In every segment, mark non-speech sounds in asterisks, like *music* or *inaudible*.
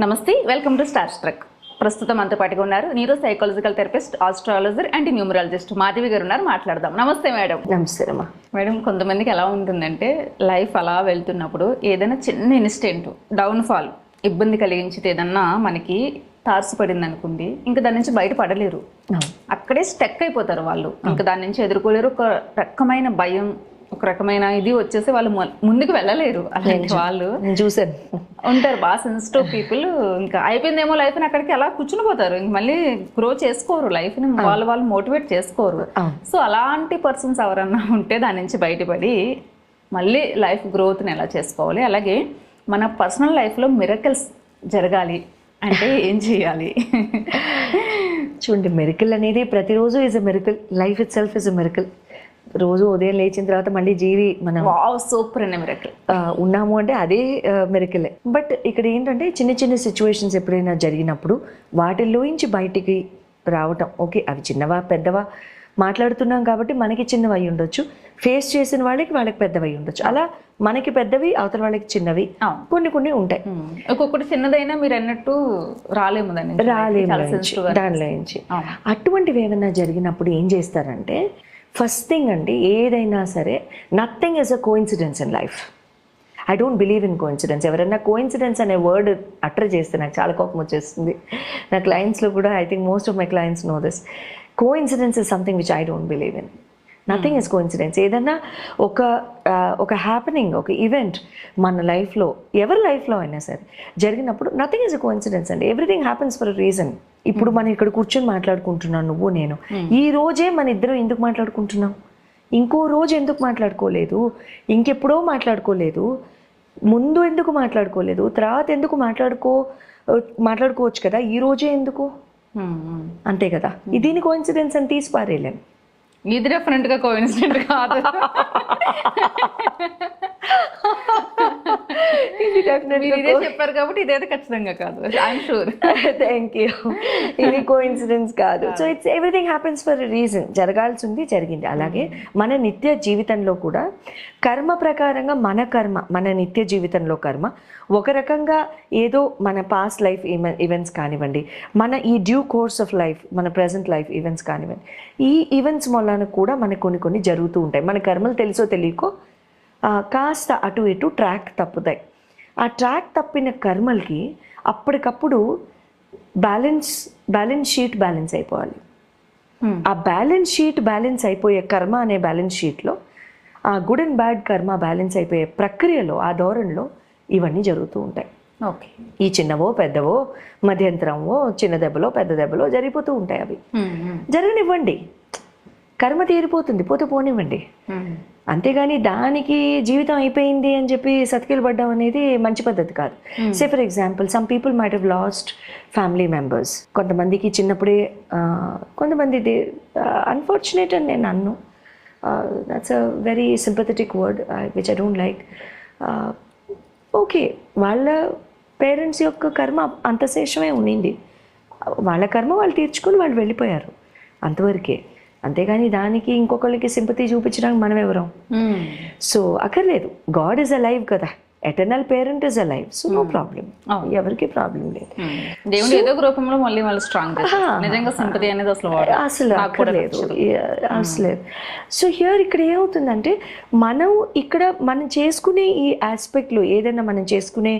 నమస్తే welcome to star struck. ప్రస్తుతం అంత పాటుగా ఉన్నారు neuro psychological therapist astrologer and numerologist Madhavi గారు ఉన్నారు మాట్లాడదాం. నమస్తే మేడం. నమస్తే అమ్మా మేడం కొంతమందికి ఎలా ఉంటుందంటే లైఫ్ అలా వెళ్తున్నప్పుడు ఏదైనా చిన్న ఇన్సిడెంట్ డౌన్ఫాల్ ఇబ్బంది కలిగించితే ఏదన్నా మనకి తారసపడింది అనుకోండి ఇంకా దాని నుంచి బయట పడలేరు అక్కడే స్టక్ అయిపోతారు వాళ్ళు. ఇంకా దాని నుంచి ఎదుర్కోలేరు. ఒక రకమైన భయం ఒక రకమైన ఇది వచ్చేసి వాళ్ళు ముందుకు వెళ్ళలేరు అలాంటి వాళ్ళు. చూశాను. ఉంటారు బాగా సెన్సిటివ్ పీపుల్ ఇంకా అయిపోయిందేమో లైఫ్ అని అక్కడికి అలా కూర్చుని పోతారు. ఇంక మళ్ళీ గ్రో చేసుకోరు లైఫ్ని. వాళ్ళు వాళ్ళు మోటివేట్ చేసుకోరు. సో అలాంటి పర్సన్స్ ఎవరన్నా ఉంటే దాని నుంచి బయటపడి మళ్ళీ లైఫ్ గ్రోత్ని ఎలా చేసుకోవాలి? అలాగే మన పర్సనల్ లైఫ్లో మిరకల్స్ జరగాలి అంటే ఏం చేయాలి? చూడండి మెరికల్ అనేది ప్రతిరోజు is a miracle life itself is a miracle రోజు ఉదయం లేచిన తర్వాత మళ్ళీ జీవి మనం సూపర్ అనే మిరకల్ ఉన్నాము అంటే అదే మెరికలే బట్ ఇక్కడ ఏంటంటే చిన్న చిన్న సిచ్యువేషన్స్ ఎప్పుడైనా జరిగినప్పుడు వాటిల్లోంచి బయటికి రావటం. ఓకే అవి చిన్నవా పెద్దవా? మాట్లాడుతున్నాం కాబట్టి మనకి చిన్నవి అయి ఉండొచ్చు. ఫేస్ చేసిన వాళ్ళకి వాళ్ళకి పెద్దవి అయి ఉండొచ్చు. అలా మనకి పెద్దవి అవతల వాళ్ళకి చిన్నవి. కొన్ని కొన్ని ఉంటాయి. ఒక్కొక్కటి చిన్నదైనా మీరు అన్నట్టు రాలేము దాని నుంచి. రాలేము దానిలో నుంచి. అటువంటివి ఏమైనా జరిగినప్పుడు ఏం చేస్తారంటే ఫస్ట్ థింగ్ అండి ఏదైనా సరే nothing is a coincidence in life I don't believe in coincidence ఎవరైనా కోఇన్సిడెన్స్ అనే వర్డ్ అటర్ చేస్తే నాకు చాలా కోపం వచ్చేస్తుంది. నా క్లయింట్స్లో కూడా I think most of my clients know this coincidence is something which I don't believe in nothing is coincidence ఏదన్నా ఒక ఒక హ్యాపెనింగ్ ఒక ఈవెంట్ మన లైఫ్లో ఎవరి లైఫ్లో అయినా సరే జరిగినప్పుడు నథింగ్ ఇస్ అ కోఇన్సిడెన్స్ అండి. ఎవ్రీథింగ్ హ్యాపెన్స్ ఫర్ రీజన్ ఇప్పుడు మనం ఇక్కడ కూర్చొని మాట్లాడుకుంటున్నాం నువ్వు నేను. ఈ రోజే మన ఇద్దరం ఎందుకు మాట్లాడుకుంటున్నాం? ఇంకో రోజు ఎందుకు మాట్లాడుకోలేదు? ఇంకెప్పుడో మాట్లాడుకోలేదు. ముందు ఎందుకు మాట్లాడుకోలేదు? తర్వాత ఎందుకు మాట్లాడుకో మాట్లాడుకోవచ్చు కదా? ఈ రోజే ఎందుకు. అంతే కదా? దీని కోఇన్సిడెన్స్ అని తీసి పారేయలేం ఇది డెఫినెట్గా కోఇన్సిడెంట్ కాదు. *laughs* ఇది చెప్పారు కాబట్టి ఇదైతే ఖచ్చితంగా కాదు. ఐఎమ్ షూర్ థ్యాంక్ యూ ఇది కోఇన్సిడెన్స్ కాదు. So it's everything happens for reason జరగాల్సింది జరిగింది. అలాగే మన నిత్య జీవితంలో కూడా కర్మ ప్రకారంగా మన కర్మ మన నిత్య జీవితంలో కర్మ ఒక రకంగా ఏదో మన పాస్ట్ లైఫ్ ఈవెంట్స్ కానివ్వండి మన ఈ డ్యూ కోర్స్ ఆఫ్ లైఫ్ మన ప్రజెంట్ లైఫ్ ఈవెంట్స్ కానివ్వండి ఈ ఈవెంట్స్ వలన కూడా మనకు కొన్ని కొన్ని జరుగుతూ ఉంటాయి. మన కర్మలు తెలుసో తెలియకో కాస్త అటు ఇటు ట్రాక్ తప్పుతాయి. ఆ ట్రాక్ తప్పిన కర్మలకి అప్పటికప్పుడు బ్యాలెన్స్ బ్యాలెన్స్ షీట్ బ్యాలెన్స్ అయిపోవాలి. ఆ బ్యాలెన్స్ షీట్ బ్యాలెన్స్ అయిపోయే కర్మ అనే బ్యాలెన్స్ షీట్లో ఆ good and bad karma balance అయిపోయే ప్రక్రియలో ఆ ధోరణిలో ఇవన్నీ జరుగుతూ ఉంటాయి. ఓకే. ఈ చిన్నవో పెద్దవో మధ్యంతరమో చిన్న దెబ్బలో పెద్ద దెబ్బలో జరిగిపోతూ ఉంటాయి అవి. జరగనివ్వండి. కర్మ తీరిపోతుంది. పోతే పోనివ్వండి. అంతేగాని దానికి జీవితం అయిపోయింది అని చెప్పి సతికిలు పడ్డం అనేది మంచి పద్ధతి కాదు. Say for example some people might have lost family members కొంతమందికి చిన్నప్పుడే కొంతమంది అన్ఫార్చునేట్ అని నేను అన్ను that's a very sympathetic word which I don't like okay వాళ్ళ పేరెంట్స్ యొక్క కర్మ అంత శేషమే ఉండింది. వాళ్ళ కర్మ వాళ్ళు తీర్చుకొని వాళ్ళు వెళ్ళిపోయారు. అంతవరకే. అంతేగాని దానికి ఇంకొకళ్ళకి సింపతి చూపించడానికి మనం ఎవరం సో అక్కర్లేదు. గాడ్ ఇస్ అ లైవ్ కదా eternal parent is alive so no problem ఎవరికి ప్రాబ్లం లేదు. దేవుడు ఏదో ఒక రూపంలో మళ్ళీ వాళ్ళు స్ట్రాంగ్ నిజంగా సింపతి అనేది అసలు వాడు. అసలు అక్కర్లేదు. అసలు సో హియర్ ఇక్కడ ఏమవుతుందంటే మనం ఇక్కడ మనం చేసుకునే ఈ ఆస్పెక్ట్లో ఏదైనా మనం చేసుకునే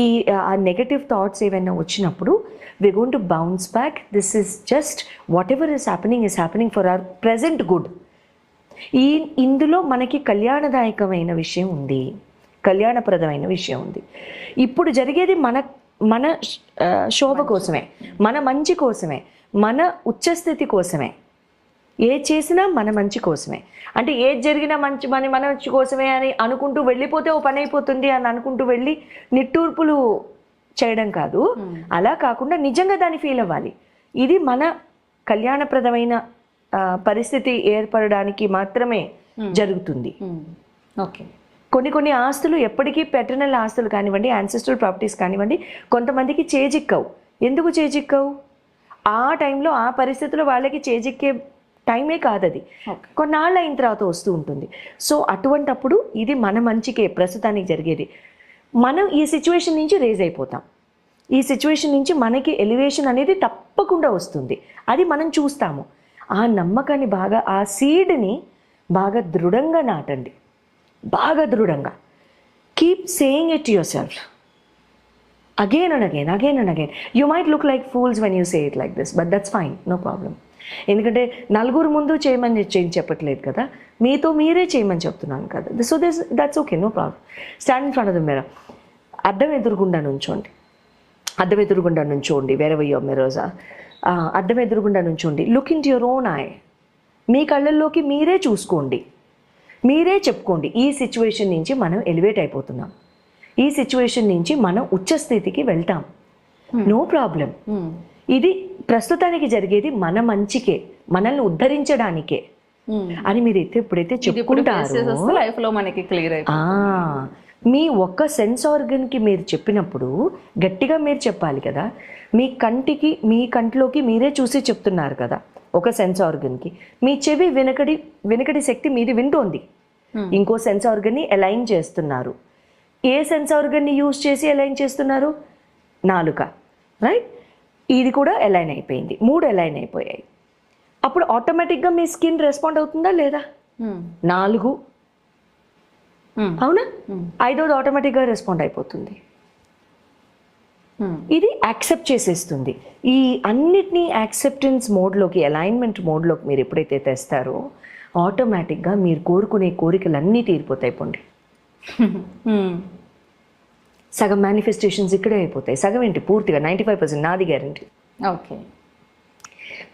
ఈ ఆ నెగటివ్ థాట్స్ ఏవైనా వచ్చినప్పుడు we're going to bounce back. This is just whatever is is happening for for present good. Good ఈ ఇందులో మనకి కళ్యాణదాయకమైన విషయం ఉంది కళ్యాణప్రదమైన విషయం ఉంది ఇప్పుడు జరిగేది మన మన శోభ కోసమే మన మంచి కోసమే మన ఉచ్చస్థితి కోసమే ఏ చేసినా మన మంచి కోసమే అంటే ఏది జరిగినా మంచి మన మన మంచి కోసమే అని అనుకుంటూ వెళ్ళిపోతే ఓ పని అయిపోతుంది అని అనుకుంటూ వెళ్ళి నిట్టూర్పులు చేయడం కాదు. అలా కాకుండా నిజంగా దాన్ని ఫీల్ అవ్వాలి. ఇది మన కళ్యాణప్రదమైన పరిస్థితి ఏర్పడడానికి మాత్రమే జరుగుతుంది. ఓకే. కొన్ని కొన్ని ఆస్తులు ఎప్పటికీ పెటర్నల్ ఆస్తులు కానివ్వండి యాన్సిస్ట్రల్ ప్రాపర్టీస్ కానివ్వండి కొంతమందికి చేజిక్కవు. ఎందుకు చేజిక్కవు? ఆ టైంలో ఆ పరిస్థితిలో వాళ్ళకి చేజిక్కే టైమే కాదది. కొన్నాళ్ళు అయిన తర్వాత వస్తూ ఉంటుంది. సో అటువంటప్పుడు ఇది మన మంచికే ప్రస్తుతానికి జరిగేది. మనం ఈ సిచ్యువేషన్ నుంచి రేజ్ అయిపోతాం. ఈ సిచ్యువేషన్ నుంచి మనకి ఎలివేషన్ అనేది తప్పకుండా వస్తుంది. అది మనం చూస్తాము. ఆ నమ్మకాన్ని బాగా ఆ సీడ్ని బాగా దృఢంగా నాటండి. బాగా దృఢంగా. Keep saying it yourself again and again again and again you might look like fools when you say it like this but that's fine no problem ఎందుకంటే నలుగురు ముందు చేయమని చేయం చెప్పట్లేదు కదా. మీతో మీరే చేయమని చెప్తున్నాను కదా. So this that's okay no problem stand in front of the mirror అద్దం ఎదురుగుండా నుంచోండి. అద్దం ఎదురుగుండా నుంచోండి. వేరే వయ్యో మిరోజా అద్దం ఎదురుగుండా నుంచోండి. Look in your own eye మీ కళ్ళల్లోకి మీరే చూసుకోండి. మీరే చెప్పుకోండి. ఈ సిచ్యువేషన్ నుంచి మనం ఎలివేట్ అయిపోతున్నాం. ఈ సిచ్యువేషన్ నుంచి మనం ఉచ్చ స్థితికి వెళ్తాం నో ప్రాబ్లం Hmm. ఇది ప్రస్తుతానికి జరిగేది మన మంచికే మనల్ని ఉద్ధరించడానికే. అని మీరు అయితే ఎప్పుడైతే చెప్పుకుంటారో. చేసేస్తే లైఫ్లో మనకి క్లియర్ మీ ఒక్క సెన్స్ ఆర్గన్కి మీరు చెప్పినప్పుడు గట్టిగా మీరు చెప్పాలి కదా మీ కంటికి మీ కంటిలోకి మీరే చూసి చెప్తున్నారు కదా ఒక సెన్స్ ఆర్గన్కి. మీ చెవి వెనకడి వెనకడి శక్తి మీది వింటోంది. ఇంకో సెన్స్ ఆర్గన్ని అలైన్ చేస్తున్నారు. ఏ సెన్స్ ఆర్గన్ని యూజ్ చేసి అలైన్ చేస్తున్నారు? నాలుక. రైట్? ఇది కూడా అలైన్ అయిపోయింది మూడు అలైన్ అయిపోయాయి అప్పుడు ఆటోమేటిక్గా మీ స్కిన్ రెస్పాండ్ అవుతుందా లేదా. నాలుగు. అవునా. ఐదోది ఆటోమేటిక్గా రెస్పాండ్ అయిపోతుంది. ఇది యాక్సెప్ట్ చేసేస్తుంది ఈ అన్నిటినీ యాక్సెప్టెన్స్ మోడ్లోకి అలైన్మెంట్ మోడ్లోకి మీరు ఎప్పుడైతే తెస్తారో ఆటోమేటిక్గా మీరు కోరుకునే కోరికలన్నీ తీరిపోతాయి పొండి. *laughs* సగం మేనిఫెస్టేషన్స్ ఇక్కడే అయిపోతాయి. సగం ఏంటి? పూర్తిగా నైంటీ ఫైవ్ పర్సెంట్ నాది guarantee okay.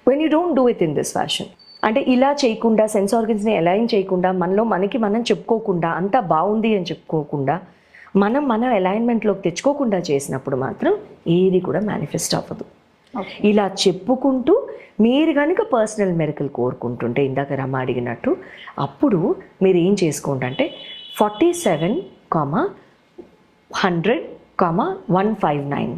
When you don't do it in this fashion అంటే ఇలా చేయకుండా సెన్స్ ఆర్గన్స్ని అలైన్ చేయకుండా మనలో మనకి మనం చెప్పుకోకుండా అంతా బాగుంది అని చెప్పుకోకుండా మనం మన అలైన్మెంట్లోకి తెచ్చుకోకుండా చేసినప్పుడు మాత్రం ఏది కూడా మేనిఫెస్ట్ అవ్వదు. ఇలా చెప్పుకుంటూ మీరు కనుక పర్సనల్ మెరికల్ కోరుకుంటుంటే ఇందాక రమ్మ అడిగినట్టు అప్పుడు మీరు ఏం చేసుకోండి అంటే forty seven comma hundred comma one five nine.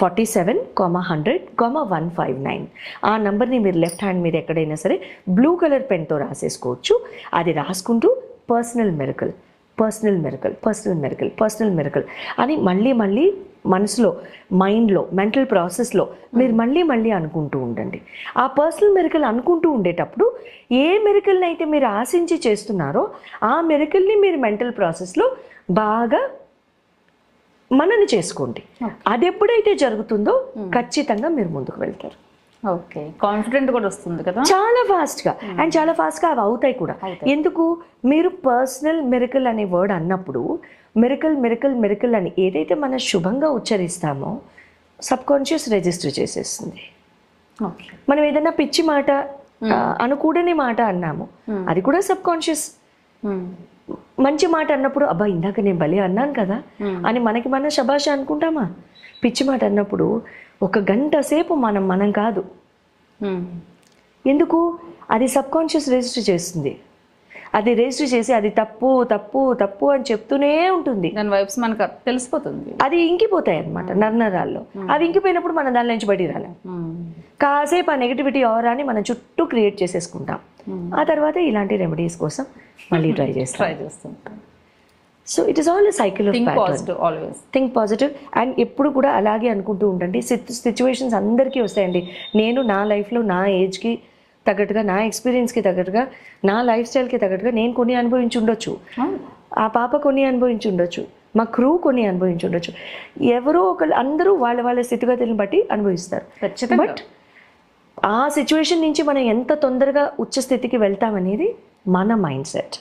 Forty seven comma hundred comma one five nine. ఆ నెంబర్ని మీరు లెఫ్ట్ హ్యాండ్ మీద ఎక్కడైనా సరే బ్లూ కలర్ పెన్తో రాసేసుకోవచ్చు. అది రాసుకుంటూ personal miracle personal miracle personal miracle personal miracle అని మళ్ళీ మళ్ళీ మనసులో మైండ్లో మెంటల్ ప్రాసెస్లో మీరు మళ్ళీ మళ్ళీ అనుకుంటూ ఉండండి. ఆ పర్సనల్ మెరకల్ అనుకుంటూ ఉండేటప్పుడు ఏ మెరికల్ని అయితే మీరు ఆశించి చేస్తున్నారో ఆ మెరికల్ని మీరు మెంటల్ ప్రాసెస్లో బాగా మనని చేసుకోండి. అది ఎప్పుడైతే జరుగుతుందో ఖచ్చితంగా మీరు ముందుకు వెళ్తారు. ఓకే. కాన్ఫిడెంట్ కూడా వస్తుంది కదా? చాలా ఫాస్ట్గా అండ్ చాలా ఫాస్ట్గా అవి అవుతాయి కూడా. ఎందుకు? మీరు పర్సనల్ మెరికల్ అనే వర్డ్ అన్నప్పుడు మెరికల్ మెరికల్ మెరికల్ అని ఏదైతే మనం శుభంగా ఉచ్చరిస్తామో సబ్ కాన్షియస్ రిజిస్టర్ చేసేస్తుంది మనం ఏదైనా పిచ్చి మాట అనుకూడని మాట అన్నాము అది కూడా సబ్ కాన్షియస్ Hmm. మంచి మాట అన్నప్పుడు అబ్బా ఇందాక నేను భలే అన్నాను కదా. అని మనకి మనం శబాష అనుకుంటామా? పిచ్చి మాట అన్నప్పుడు ఒక గంట సేపు మనం మనం కాదు. ఎందుకు? అది సబ్ కాన్షియస్ రిజిస్టర్ చేస్తుంది. అది రిజిస్టర్ చేసి అది తప్పు తప్పు తప్పు అని చెప్తూనే ఉంటుంది. దాని వైబ్స్ మనకు తెలిసిపోతుంది. అది ఇంకిపోతాయి అనమాట నర్నరాల్లో. అవి ఇంకిపోయినప్పుడు మనం దాని నుంచి బయటికి రాలేం. కాసేపు ఆ నెగిటివిటీ ఆరాని మనం చుట్టూ క్రియేట్ చేసేసుకుంటాం. ఆ తర్వాత ఇలాంటి రెమెడీస్ కోసం మళ్ళీ ట్రై చేస్తాం ట్రై చేస్తుంటాం so it is all cycle of positive always think positive and ఎప్పుడు కూడా అలాగే అనుకుంటూ ఉండండి. సిచ్యువేషన్స్ అందరికీ వస్తాయండి. నేను నా లైఫ్లో నా ఏజ్కి తగ్గట్టుగా నా ఎక్స్పీరియన్స్కి తగ్గట్టుగా నా లైఫ్ స్టైల్కి తగ్గట్టుగా నేను కొన్ని అనుభవించి ఉండొచ్చు. ఆ. పాప కొన్ని అనుభవించి ఉండొచ్చు. మా క్రూ కొన్ని అనుభవించి ఉండొచ్చు. ఎవరో ఒకళ్ళు అందరూ వాళ్ళ వాళ్ళ స్థితిగతులను బట్టి అనుభవిస్తారు. బట్ ఆ సిచ్యువేషన్ నుంచి మనం ఎంత తొందరగా ఉచ్చ స్థితికి వెళ్తామనేది మన మైండ్ సెట్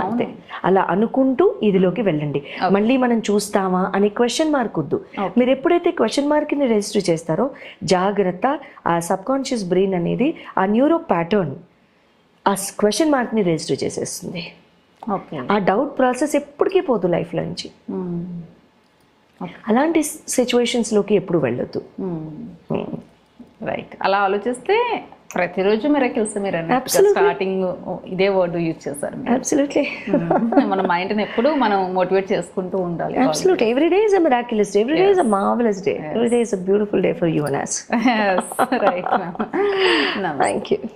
అంతే. అలా అనుకుంటూ ఇదిలోకి వెళ్ళండి. మళ్ళీ మనం చూస్తామా అనే క్వశ్చన్ మార్క్ వద్దు. మీరు ఎప్పుడైతే క్వశ్చన్ మార్క్ని రిజిస్టర్ చేస్తారో జాగ్రత్త ఆ సబ్ కాన్షియస్ బ్రెయిన్ అనేది ఆ న్యూరో ప్యాటర్న్ ఆ క్వశ్చన్ మార్క్ని రిజిస్టర్ చేసేస్తుంది. ఆ డౌట్ ప్రాసెస్ ఎప్పటికీ పోదు లైఫ్లో నుంచి. అలాంటి సిచ్యువేషన్స్లోకి ఎప్పుడు వెళ్ళొద్దు. Hmm. రైట్ అలా ఆలోచిస్తే ప్రతిరోజు మిరాకిల్స్ మీరు స్టార్టింగ్ ఇదే వర్డ్ యూజ్ చేశారు అబ్సల్యూట్లీ hmm. మన మైండ్ ఎప్పుడు మనం మోటివేట్ చేసుకుంటూ ఉండాలి absolute every day is a miracles day day is a marvellous day every day is a beautiful day thank you